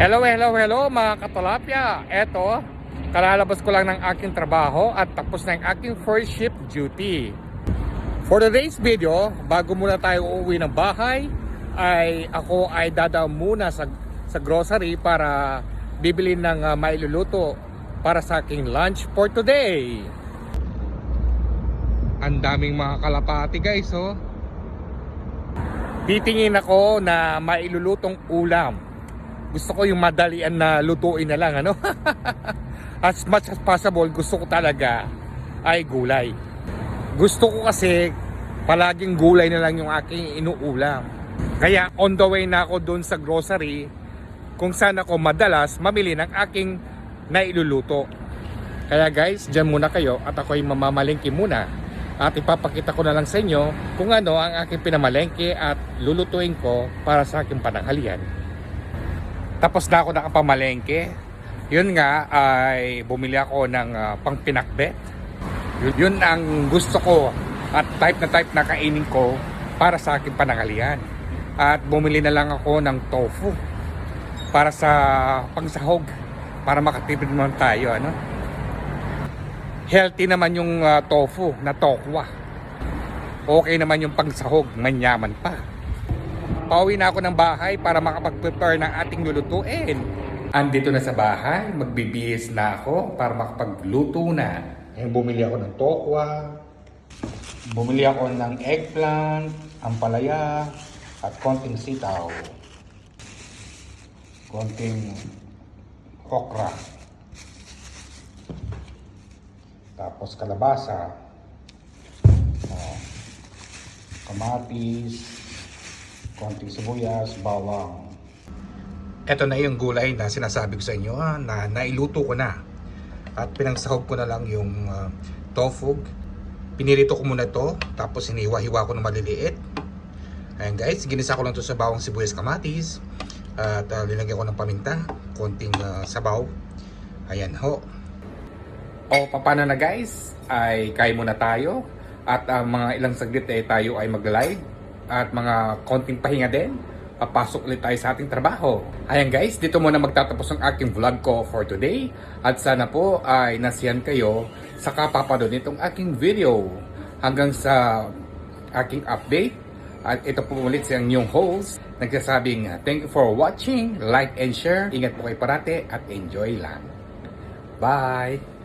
Hello, hello, hello mga katolapya. Eto, kalalabas ko lang ng aking trabaho at tapos na yung aking first shift duty. For today's video, bago muna tayo uuwi ng bahay, ay ako ay dadaan muna sa, sa grocery para bibili ng uh, mailuluto para sa aking lunch for today. Ang daming mga kalapati guys, oh. Titingin ako na mailulutong ulam gusto ko yung madalian na lutuin na lang ano? As much as possible gusto ko talaga ay gulay. Gusto ko kasi palaging gulay na lang yung aking inuulam. Kaya on the way na ako doon sa grocery kung saan ako madalas mamili ng aking nailuluto. Kaya guys dyan muna kayo at ako ay mamamalengke muna at ipapakita ko na lang sa inyo kung ano ang aking pinamalengke at lulutuin ko para sa aking pananghalian tapos na ako nakapamalengke. Yun nga ay bumili ako ng uh, pangpinakbet. Yun, yun ang gusto ko at type na type na kainin ko para sa aking panangalian. At bumili na lang ako ng tofu para sa pangsahog para makatipid naman tayo ano. Healthy naman yung uh, tofu na tokwa. Okay naman yung pangsahog, manyaman pa. Pauwi na ako ng bahay para makapag-prepare ng ating lulutuin. Andito na sa bahay, magbibihis na ako para makapagluto na. Ngayon bumili ako ng tokwa, bumili ako ng eggplant, ampalaya, at konting sitaw. Konting okra. Tapos kalabasa. Oh, kamatis, konting sibuyas, bawang. Ito na yung gulay na sinasabi ko sa inyo ah, na nailuto ko na. At pinangsahog ko na lang yung uh, tofu. Pinirito ko muna to tapos hiniwa-hiwa ko ng maliliit. Ayan guys, ginisa ko lang to sa bawang sibuyas kamatis. At uh, linagyan ko ng paminta, konting uh, sabaw. Ayan ho. O paano na guys, ay kain muna tayo. At uh, mga ilang saglit eh, tayo ay mag-live at mga konting pahinga din, papasok ulit tayo sa ating trabaho. Ayan guys, dito muna magtatapos ang aking vlog ko for today. At sana po ay nasiyan kayo sa kapapanood nitong aking video. Hanggang sa aking update. At ito po ulit sa inyong host. Nagsasabing thank you for watching, like and share. Ingat po kayo parate at enjoy lang. Bye!